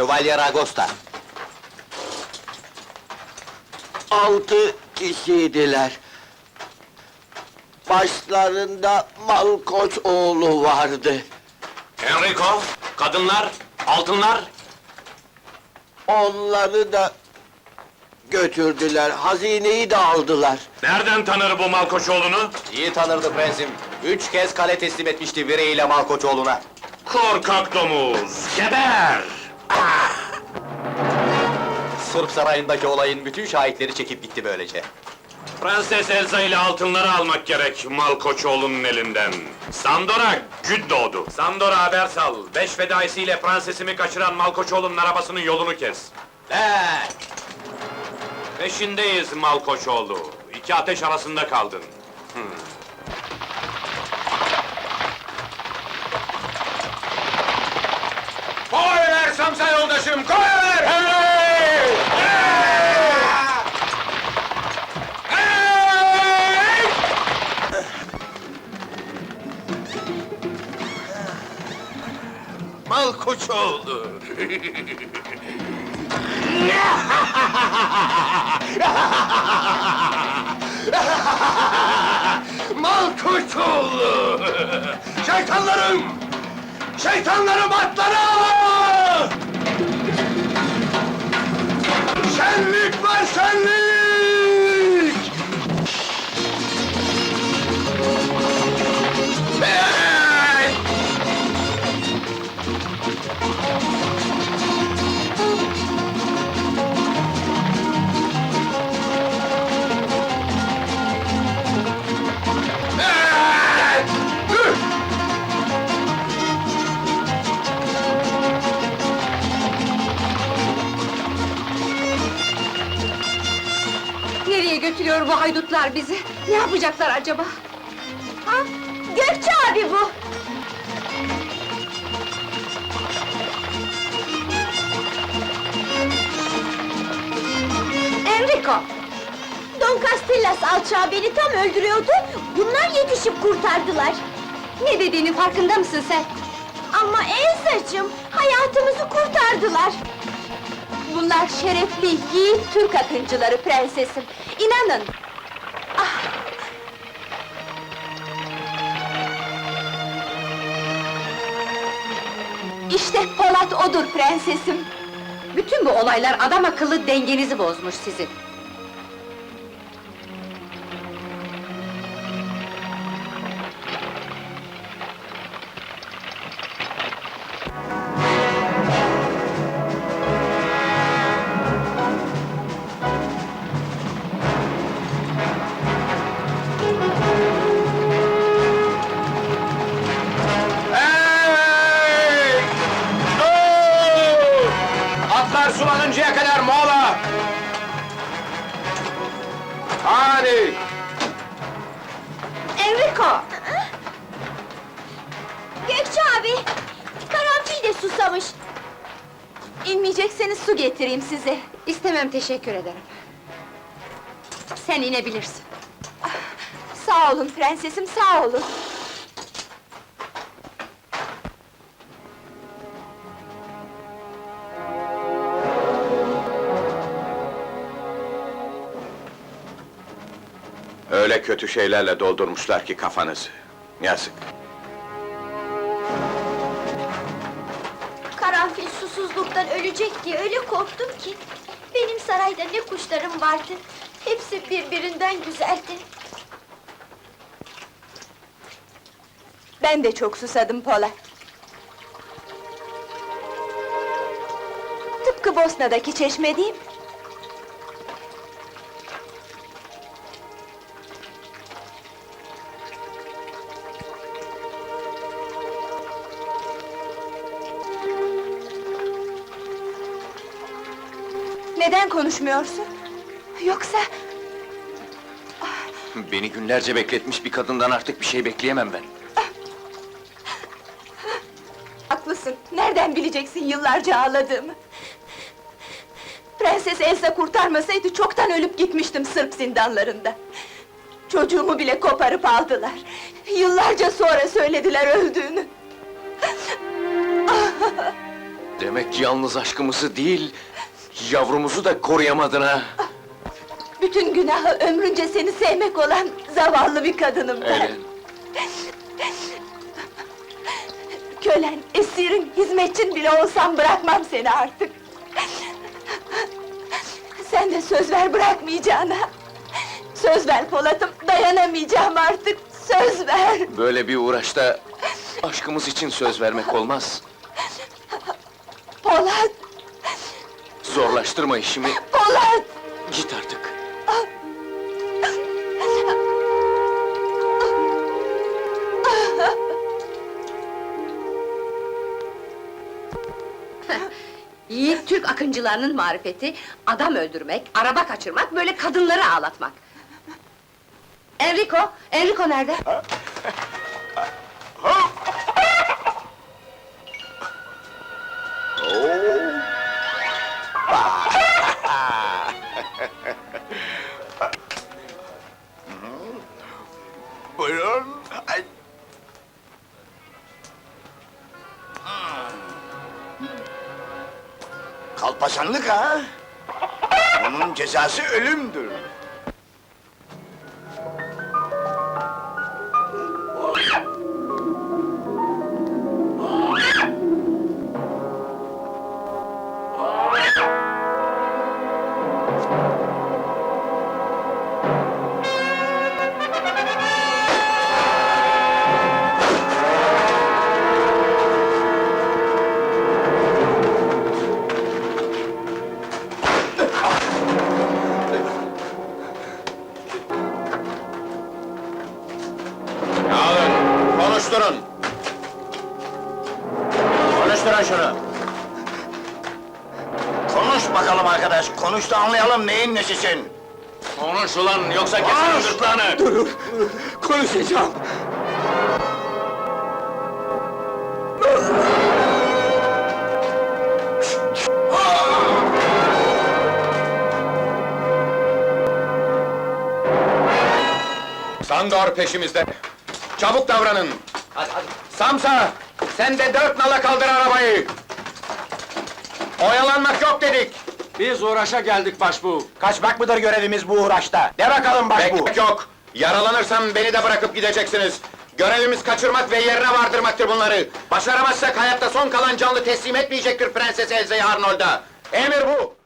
Şövalye Ragosta. Altı kişiydiler. Başlarında Malkoç oğlu vardı. Enrico, kadınlar, altınlar. Onları da götürdüler, hazineyi de aldılar. Nereden tanır bu Malkoçoğlu'nu? İyi tanırdı prensim. Üç kez kale teslim etmişti Vire ile Malkoçoğlu'na. Korkak domuz, geber! Sırp sarayındaki olayın bütün şahitleri çekip gitti böylece. Prenses Elsa ile altınları almak gerek Malkoçoğlu'nun elinden. Sandora güd doğdu. Sandora haber sal. Beş fedaisiyle prensesimi kaçıran Malkoçoğlu'nun arabasının yolunu kes. Ee, Peşindeyiz Malkoçoğlu. İki ateş arasında kaldın. Koyver Samsa yoldaşım, koyver! Malkoçoğlu! Malkoçoğlu! Şeytanlarım! Şeytanlarım atlara! Şenlik var şenlik! Götürüyor bu haydutlar bizi? Ne yapacaklar acaba? Ha? Gökçe abi bu! Enrico! Don Castellas alçağı beni tam öldürüyordu, bunlar yetişip kurtardılar. Ne dediğinin farkında mısın sen? Ama Elsa'cığım, hayatımızı kurtardılar. Bunlar şerefli, yiğit Türk akıncıları prensesim. İnanın. Ah! İşte Polat odur prensesim. Bütün bu olaylar adam akıllı dengenizi bozmuş sizin. İnmeyecekseniz su getireyim size. İstemem, teşekkür ederim. Sen inebilirsin. Sağ olun prensesim, sağ olun. Öyle kötü şeylerle doldurmuşlar ki kafanızı. Yazık. Ölecek diye öyle korktum ki. Benim sarayda ne kuşlarım vardı. Hepsi birbirinden güzeldi. Ben de çok susadım Pola. Tıpkı Bosna'daki çeşme değil mi? Konuşmuyorsun? Yoksa beni günlerce bekletmiş bir kadından artık bir şey bekleyemem ben. Haklısın. Nereden bileceksin yıllarca ağladığımı? Prenses Elsa kurtarmasaydı çoktan ölüp gitmiştim Sırp zindanlarında. Çocuğumu bile koparıp aldılar. Yıllarca sonra söylediler öldüğünü. Demek yalnız aşkımızı değil, yavrumuzu da koruyamadın ha. Bütün günahı ömrünce seni sevmek olan zavallı bir kadınım ben. Elen, Kölen, esirin, hizmetçin bile olsam bırakmam seni artık. Sen de söz ver bırakmayacağına. Söz ver Polat'ım, dayanamayacağım artık. Söz ver. böyle bir uğraşta aşkımız için söz vermek olmaz. Polat, Zorlaştırma işimi, Polat! git artık. Yiğit Türk akıncılarının marifeti, adam öldürmek, araba kaçırmak, böyle kadınları ağlatmak. Enrico, Enrico nerede? Kalpaşanlık ha? Bunun cezası ölümdür. Bakalım arkadaş, konuş da anlayalım neyin nesisin. Konuş ulan yoksa keserim gırtlağını! Konuşacağım. Sandor peşimizde. Çabuk davranın. Hadi hadi. Samsa, sen de dört nala kaldır arabayı. Oyalanmak yok dedik. Biz uğraşa geldik başbuğ. Kaçmak mıdır görevimiz bu uğraşta? De bakalım başbuğ. Bekmek yok. Yaralanırsam beni de bırakıp gideceksiniz. Görevimiz kaçırmak ve yerine vardırmaktır bunları. Başaramazsak hayatta son kalan canlı teslim etmeyecektir Prenses Elza'yı Arnold'a. Emir bu.